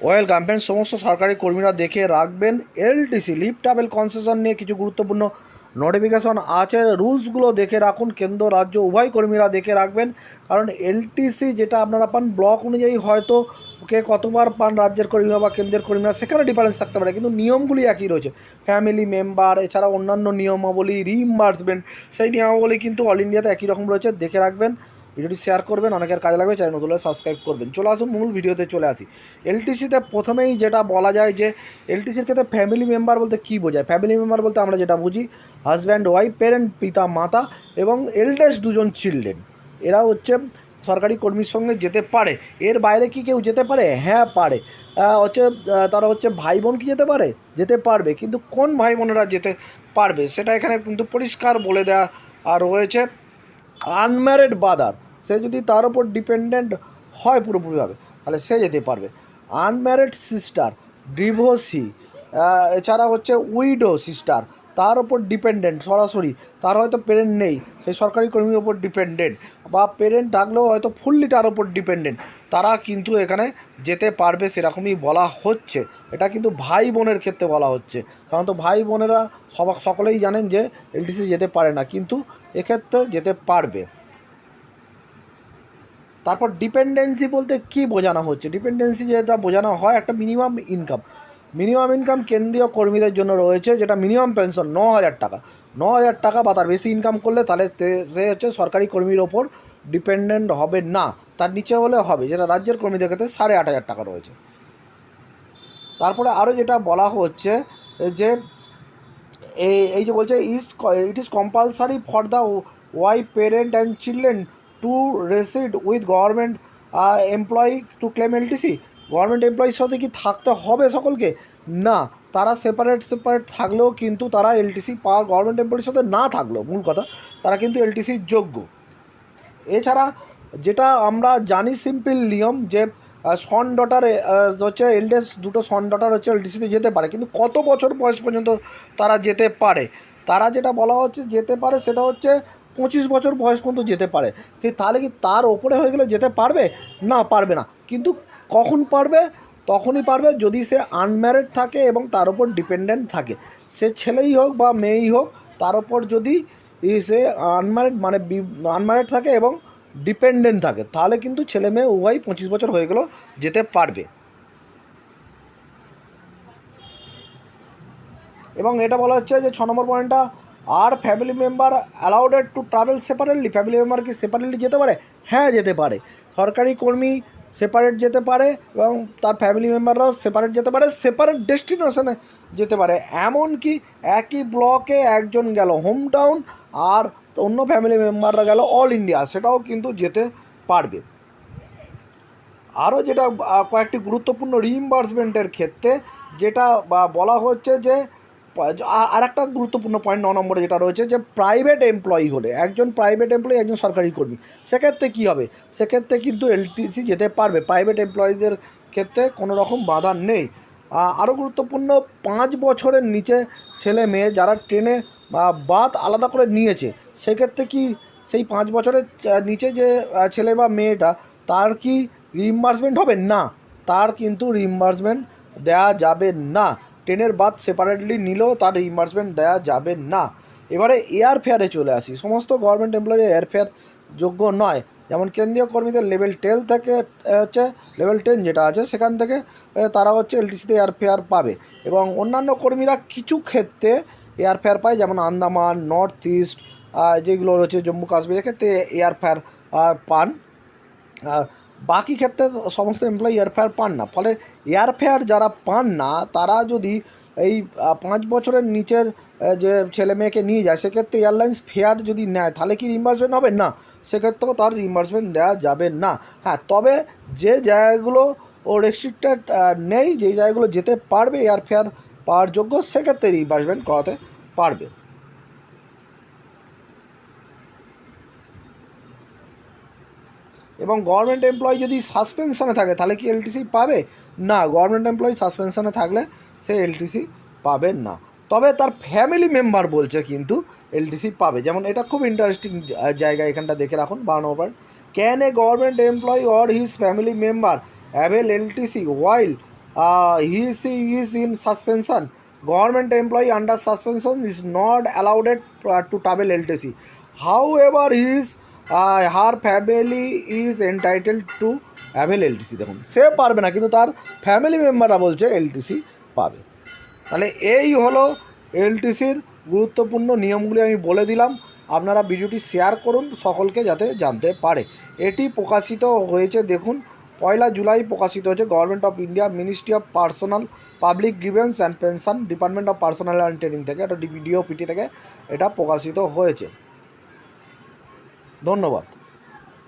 Well garments, সমস্ত সরকারি কর্মীরা দেখে রাখবেন। এলটিসি লিভ ট্রাভেল কনসেশন নিয়ে কিছু গুরুত্বপূর্ণ নোটিফিকেশন আছে। রুলসগুলো দেখে রাখুন, কেন্দ্র, রাজ্য, উভয় কর্মীরা দেখে রাখবেন। কারণ এলটিসি যেটা আপনারা পান ব্লক অনুযায়ী হয়তো কে কতবার পান রাজ্যের কর্মীরা বা কেন্দ্রের কর্মীরা, সেখানে ডিফারেন্স থাকতে পারে। কিন্তু নিয়মগুলি একই রয়েছে। ফ্যামিলি মেম্বার এছাড়া অন্যান্য নিয়মাবলী রিইম্বার্সমেন্ট সেই নিয়মাবলী কিন্তু অল ইন্ডিয়াতে একই রকম রয়েছে। দেখে রাখবেন। ভিডিওটি শেয়ার করবেন, অনেকের কাজে লাগবে, চ্যানেল নতুন সাবস্ক্রাইব করবেন। চলে আসুন, মূল ভিডিওতে চলে আসি। এলটিসিতে প্রথমেই যেটা বলা যায় যে এলটিসির ক্ষেত্রে ফ্যামিলি মেম্বার বলতে কী বোঝায়? ফ্যামিলি মেম্বার বলতে আমরা যেটা বুঝি হাজব্যান্ড ওয়াইফ প্যারেন্ট পিতা, মাতা এবং এল্ডেস্ট দুজন চিলড্রেন এরা হচ্ছে সরকারি কর্মীর সঙ্গে যেতে পারে। এর বাইরে কি কেউ যেতে পারে? হ্যাঁ পারে। হচ্ছে তারা হচ্ছে ভাই বোন কি যেতে পারে? যেতে পারবে। কিন্তু কোন ভাই বোনেরা যেতে পারবে? সেটা এখানে কিন্তু পরিষ্কার বলে দেওয়া আর রয়েছে। আনম্যারিড বাদার, সে যদি তার উপর ডিপেন্ডেন্ট হয় পুরোপুরিভাবে, তাহলে সে যেতে পারবে। আনম্যারিড সিস্টার ডিভোর্সি এছাড়া হচ্ছে উইডো সিস্টার, তার ওপর ডিপেন্ডেন্ট, সরাসরি, তার হয়তো পেরেন্ট নেই সেই সরকারি কর্মীর ওপর ডিপেন্ডেন্ট, বা পেরেন্ট থাকলেও হয়তো ফুললি তার ওপর ডিপেন্ডেন্ট। তারা কিন্তু এখানে যেতে পারবে সেরকমই বলা হচ্ছে। এটা কিন্তু ভাই বোনের ক্ষেত্রে বলা হচ্ছে। সাধারণত ভাই বোনেরা সব, সকলেই জানেন যে এলটিসি যেতে পারে না, কিন্তু এক্ষেত্রে যেতে পারবে। তারপর ডিপেন্ডেন্সি বলতে কি বোঝানো হচ্ছে? ডিপেন্ডেন্সি যেটা বোঝানো হয়, একটা মিনিমাম ইনকাম। মিনিমাম ইনকাম কেন্দ্রীয় কর্মীদের জন্য রয়েছে, যেটা মিনিমাম পেনশন ন হাজার টাকা। ন হাজার টাকা বা তার বেশি ইনকাম করলে তাহলে সে হচ্ছে সরকারি কর্মীর ওপর ডিপেন্ডেন্ট হবে না, তার নিচে হলে হবে। যেটা রাজ্যের কর্মীদের ক্ষেত্রে সাড়ে আট হাজার টাকা রয়েছে। তারপরে আরও যেটা বলা হচ্ছে, যে এই এই যে বলছে is it is compulsory for the wife parent and children to reside with government employee to claim LTC government এমপ্লয়ির সাথে কি থাকতে হবে সকলকে? না, তারা সেপারেট সেপারেট থাকলেও কিন্তু তারা এলটিসি পাওয়ার গভর্নমেন্ট এমপ্লয়ির সাথে না থাকলেও, মূল কথা, তারা কিন্তু এলটিসির যোগ্য। এছাড়া যেটা আমরা জানি সিম্পল নিয়ম যে সন ডটার হচ্ছে এলডেস দুটো সন ডটার হচ্ছে এলডিসিতে যেতে পারে। কিন্তু কত বছর বয়স পর্যন্ত তারা যেতে পারে? তারা যেটা বলা হচ্ছে যেতে পারে সেটা হচ্ছে পঁচিশ বছর বয়স পর্যন্ত যেতে পারে। তাহলে কি তার ওপরে হয়ে গেলে যেতে পারবে? না পারবে না। কিন্তু কখন পারবে? তখনই পারবে যদি সে আনম্যারিড থাকে এবং তার উপর ডিপেন্ডেন্ট থাকে। সে ছেলেই হোক বা মেয়েই হোক, তার উপর যদি সে আনম্যারিড মানে আনম্যারিড থাকে এবং ডিপেন্ডেন্ট থাকে। তাহলে কিন্তু ছেলে মেয়ে উভয় পঁচিশ বছর হয়ে গেলেও যেতে পারবে। এবং এটা বলা হচ্ছে যে ছ নম্বর পয়েন্টটা আর family member allowed to travel separately family member কি সেপারেটলি যেতে পারে? হ্যাঁ যেতে পারে। সরকারি কর্মী সেপারেট যেতে পারে এবং তার ফ্যামিলি মেম্বাররাও সেপারেট যেতে পারে, সেপারেট ডেস্টিনেশনে যেতে পারে। এমনকি একই ব্লকে একজন গেল হোম টাউন আর অন্য ফ্যামিলি মেম্বাররা গেল অল ইন্ডিয়া, সেটাও কিন্তু যেতে পারবে। আরও যেটা কয়েকটি গুরুত্বপূর্ণ রিইম্বার্সমেন্টের ক্ষেত্রে যেটা বলা হচ্ছে যে আর একটা গুরুত্বপূর্ণ পয়েন্ট ন নম্বরে যেটা রয়েছে যে প্রাইভেট এমপ্লয়ি হলে, একজন প্রাইভেট এমপ্লয়ি একজন সরকারি কর্মী, সেক্ষেত্রে কী হবে? সেক্ষেত্রে কিন্তু এলটিসি যেতে পারবে। প্রাইভেট এমপ্লয়িদের ক্ষেত্রে কোনো রকম বাধা নেই। আরও গুরুত্বপূর্ণ, পাঁচ বছরের নিচে ছেলে মেয়ে যারা ট্রেনে বা বাত আলাদা করে নিয়েছে, সেক্ষেত্রে কি সেই পাঁচ বছরের নিচে যে ছেলে বা মেয়েটা, তার কি রিইম্বার্সমেন্ট হবে? না, তার কিন্তু রিইম্বার্সমেন্ট দেওয়া যাবে না। ট্রেনের বাদ সেপারেটলি নিলেও তার রিইম্বার্সমেন্ট দেওয়া যাবে না। এবারে এয়ার ফেয়ারে চলে আসি। সমস্ত গভর্নমেন্ট এমপ্লয়ি এয়ার ফেয়ার যোগ্য নয়। যেমন কেন্দ্রীয় কর্মীদের লেভেল টেন থেকে হচ্ছে লেভেল টেন যেটা আছে, সেখান থেকে তারা হচ্ছে এলটিসিতে এয়ার ফেয়ার পাবে। এবং অন্যান্য কর্মীরা কিছু ক্ষেত্রে এয়ার ফেয়ার পায়, যেমন আন্দামান নর্থ ইস্ট যেগুলো রয়েছে জম্মু কাশ্মীর এক্ষেত্রে এয়ার ফেয়ার পান। বাকি ক্ষেত্রে সমস্ত এমপ্লয়ি এয়ারফেয়ার পান না। ফলে এয়ারফেয়ার যারা পান না, তারা যদি এই পাঁচ বছরের নিচের যে ছেলে মেয়েকে নিয়ে যায়, সেক্ষেত্রে এয়ারলাইন্স ফেয়ার যদি নেয়, তাহলে কি রিম্বার্সমেন্ট হবে? না। সেক্ষেত্রেও তার রিম্বার্সমেন্ট দেওয়া যাবে না। হ্যাঁ তবে যে জায়গাগুলো ও রেস্ট্রিক্টেড নেই, যে জায়গাগুলো যেতে পারবে এয়ারফেয়ার পাওয়ার যোগ্য, সেক্ষেত্রে রিম্বার্সমেন্ট করাতে পারবে। এবং গভর্নমেন্ট এমপ্লয়ি যদি সাসপেনশনে থাকে, তাহলে কি এলটিসি পাবে? না গভর্নমেন্ট এমপ্লয়ি সাসপেনশনে থাকলে সে এলটিসি পাবে না। তবে তার ফ্যামিলি মেম্বার বলছে কিন্তু এলটিসি পাবে। যেমন এটা খুব ইন্টারেস্টিং জায়গা এখানটা দেখে রাখুন বারো number can a government employee or his family member avail LTC while he she is in suspension government employee under suspension is not allowed to travel LTC however his her family is entitled to avail LTC দেখুন, সে পারবে না, কিন্তু তার family মেম্বাররা বলছে LTC পাবে। তাহলে এই হলো এলটিসির গুরুত্বপূর্ণ নিয়মগুলি আমি বলে দিলাম। আপনারা ভিডিওটি শেয়ার করুন, সকলকে যাতে জানতে পারে। এটি প্রকাশিত হয়েছে, দেখুন, পয়লা জুলাই প্রকাশিত হয়েছে government of India ministry of personnel public grievance and pension department of personnel and training থেকে এটা ডিডিওপিটি থেকে এটা প্রকাশিত হয়েছে। ধন্যবাদ।